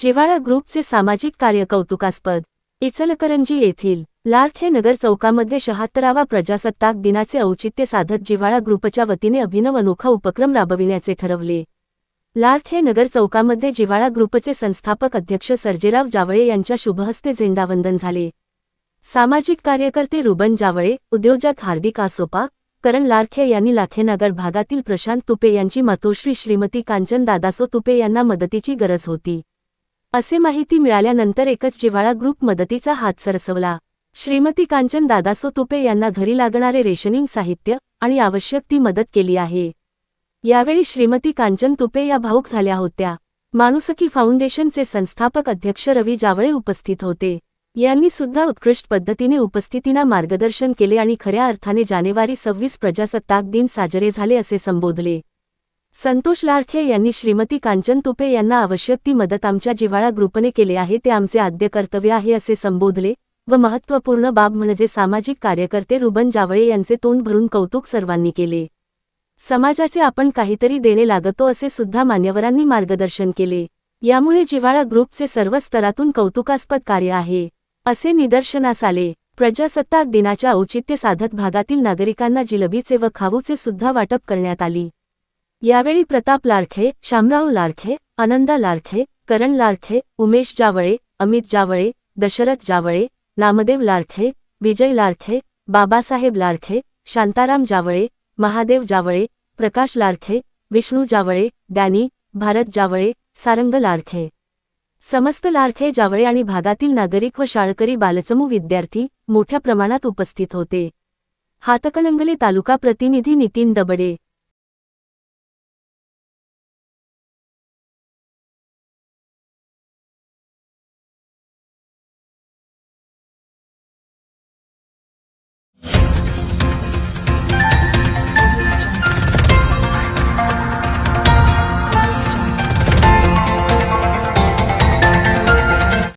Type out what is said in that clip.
जिवाळा ग्रुपचे सामाजिक कार्य कौतुकास्पद. इचलकरंजी येथील लारखे नगर चौकामध्ये शहात्तरावा प्रजासत्ताक दिनाचे औचित्य साधत जिव्हाळा ग्रुपच्या वतीने अभिनव अनोखा उपक्रम राबविण्याचे ठरवले. लारखे नगर चौकामध्ये जिव्हाळा ग्रुपचे संस्थापक अध्यक्ष सर्जेराव जावळे यांच्या शुभहस्ते झेंडावंदन झाले. सामाजिक कार्यकर्ते रुबन जावळे उद्योजक हार्दिक आसोपा करण लारखे यांनी लाखेनगर भागातील प्रशांत तुपे यांची मातोश्री श्रीमती कांचन दादासो तुपे यांना मदतीची गरज होती. असे माहिती मिळाल्यानंतर एकच जिव्हाळा ग्रुप मदतीचा हात सरसवला. श्रीमती कांचन दादासो तुपे यांना घरी लागणारे रेशनिंग साहित्य आणि आवश्यक ती मदत केली आहे. यावेळी श्रीमती कांचन तुपे या भाऊक झाल्या होत्या. माणुसकी फाउंडेशनचे संस्थापक अध्यक्ष रवी जावळे उपस्थित होते. यांनी सुद्धा उत्कृष्ट पद्धतीने उपस्थितींना मार्गदर्शन केले आणि खऱ्या अर्थाने जानेवारी सव्वीस प्रजासत्ताक दिन साजरे झाले असे संबोधले. संतोष लारखे यांनी श्रीमती कांचन तुपे यांना आवश्यक ती मदत आमच्या जिव्हाळा ग्रुपने केले आहे ते आमचे आद्य कर्तव्य आहे असे संबोधले व महत्त्वपूर्ण बाब म्हणजे सामाजिक कार्यकर्ते रुबन जावळे यांचे तोंड भरून कौतुक सर्वांनी केले. समाजाचे आपण काहीतरी देणे लागतो असे सुद्धा मान्यवरांनी मार्गदर्शन केले. यामुळे जिव्हाळा ग्रुपचे सर्व स्तरातून कौतुकास्पद कार्य आहे असे निदर्शनास आले. प्रजासत्ताक दिनाच्या औचित्य साधत भागातील नागरिकांना जिलबीचे व खाऊचे सुद्धा वाटप करण्यात आली. यावेळी प्रताप लारखे शामराव लारखे आनंदा लारखे करण लारखे उमेश जावळे अमित जावळे दशरथ जावळे नामदेव लारखे विजय लारखे बाबासाहेब लारखे शांताराम जावळे महादेव जावळे प्रकाश लारखे विष्णू जावळे डॅनी भारत जावळे सारंग लारखे. समस्त लारखे जावळे आणि भागातील नागरिक व शाळकरी बालचमू विद्यार्थी मोठ्या प्रमाणात उपस्थित होते. हातकणंगले तालुका प्रतिनिधी नितीन दबडे.